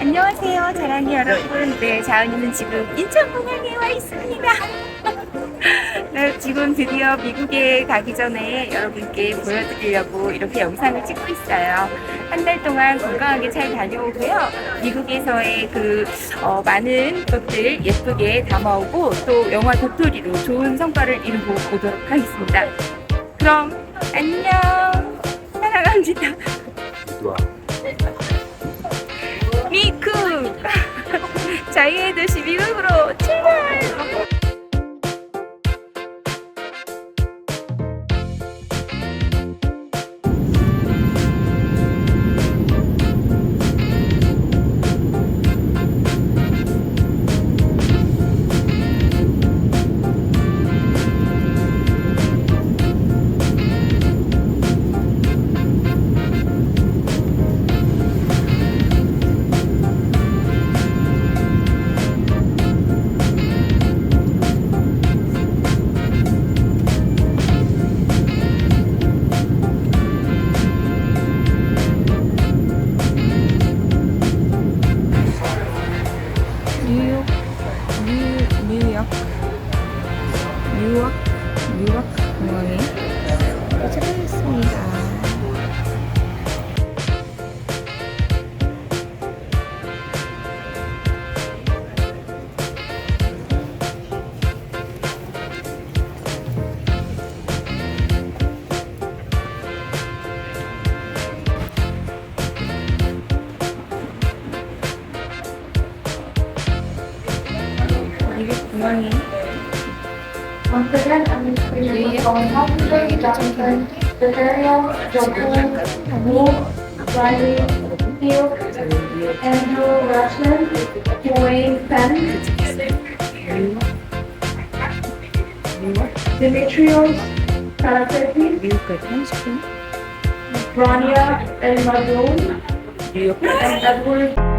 안녕하세요, 자랑이 여러분. 네, 자은이는 지금 인천 공항에 와 있습니다. 네, 지금 드디어 미국에 가기 전에 여러분께 보여드리려고 이렇게 영상을 찍고 있어요. 한 달 동안 건강하게 잘 다녀오고요. 미국에서의 그 어, 많은 것들 예쁘게 담아오고 또 영화 도토리로 좋은 성과를 이루고 오도록 하겠습니다. 그럼 안녕. 사랑합니다. 哎。 뉴욕, 뉴, 뉴욕, 뉴욕, 뉴욕? 공항에 도착했습니다. morning. Once again, I'm Miss Colin Hospital, Johnson, Bavaria, Jocelyn, Wolf, Riley, Steele, Andrew Rushman, Dwayne Fenn, Demetrios Karapetis, Rania El Madoon, and Edward.